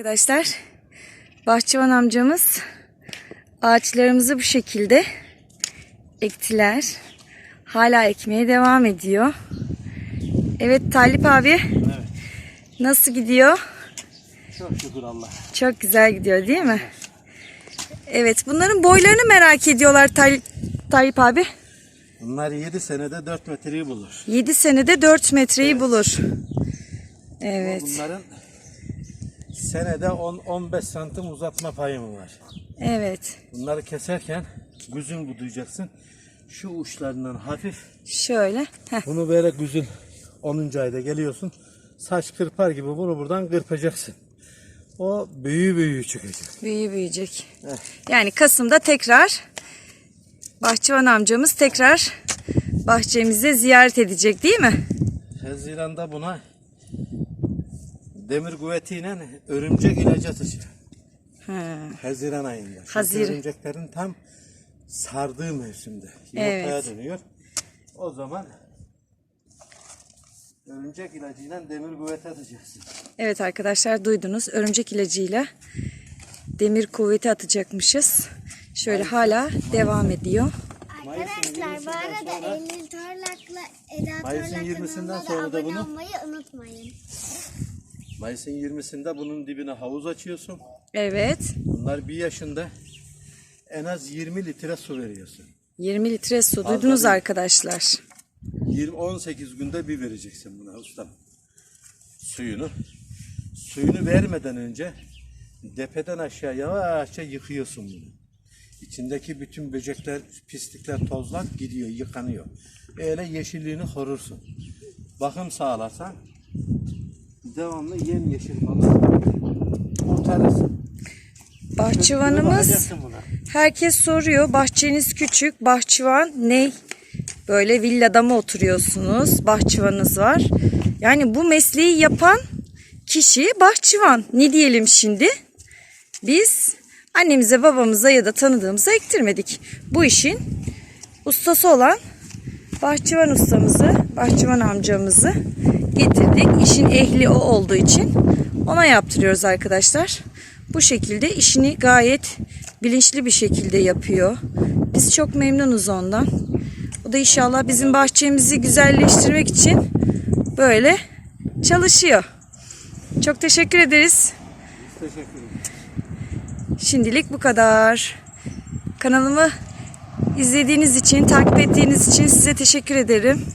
Arkadaşlar bahçıvan amcamız ağaçlarımızı bu şekilde ektiler. Hala ekmeye devam ediyor. Evet Talip abi nasıl gidiyor? Çok şükür Allah. Çok güzel gidiyor değil mi? Evet bunların boylarını merak ediyorlar Tal- Talip abi. Bunlar 7 senede 4 metreyi bulur. 7 senede 4 metreyi bulur. Evet. Bunların senede 10-15 santim uzatma payı var. Evet. Bunları keserken güzün budayacaksın. Şu uçlarından hafif. Şöyle. Heh. Bunu böyle güzün 10. ayda geliyorsun. Saç kırpar gibi bunu buradan kırpacaksın. O büyü büyü çıkacak. Büyü büyüyecek. Evet. Yani Kasım'da tekrar bahçıvan amcamız tekrar bahçemize ziyaret edecek değil mi? Haziran'da buna demir kuvvetiyle örümcek ilacı atacak. Ha. Haziran ayında. Çünkü Haziran. örümceklerin tam sardığı mevsimde. Yumurtaya Evet. dönüyor. O zaman örümcek ilacıyla demir kuvveti atacaksın. Evet arkadaşlar duydunuz. Örümcek ilacıyla demir kuvveti atacakmışız. Şöyle hala devam ediyor. Arkadaşlar bu arada Eylül Torlak'la Eda Mayıs'ın Torlak 20'sinden kanalına sonra da abone bunu- olmayı unutmayın. Mayıs'ın 20'sinde bunun dibine havuz açıyorsun. Evet. Bunlar bir yaşında en az 20 litre su veriyorsun. 20 litre su Fazla duydunuz değil. arkadaşlar. 20 18 günde bir vereceksin buna ustam. Suyunu. Suyunu vermeden önce depeden aşağı yavaşça yıkıyorsun bunu. İçindeki bütün böcekler, pislikler, tozlar gidiyor, yıkanıyor. Öyle yeşilliğini korursun. Bakım sağlarsan devamlı yemyeşil falan kurtarırsın. Bahçıvanımız herkes soruyor. Bahçeniz küçük. Bahçıvan ne? Böyle villada mı oturuyorsunuz? Bahçıvanınız var. Yani bu mesleği yapan kişi bahçıvan. Ne diyelim şimdi? Biz annemize babamıza ya da tanıdığımıza ektirmedik. Bu işin ustası olan bahçıvan ustamızı, bahçıvan amcamızı getirdik. İşin ehli o olduğu için ona yaptırıyoruz arkadaşlar. Bu şekilde işini gayet bilinçli bir şekilde yapıyor. Biz çok memnunuz ondan. O da inşallah bizim bahçemizi güzelleştirmek için böyle çalışıyor. Çok teşekkür ederiz. Teşekkür ederim. Şimdilik bu kadar. Kanalımı izlediğiniz için, takip ettiğiniz için size teşekkür ederim.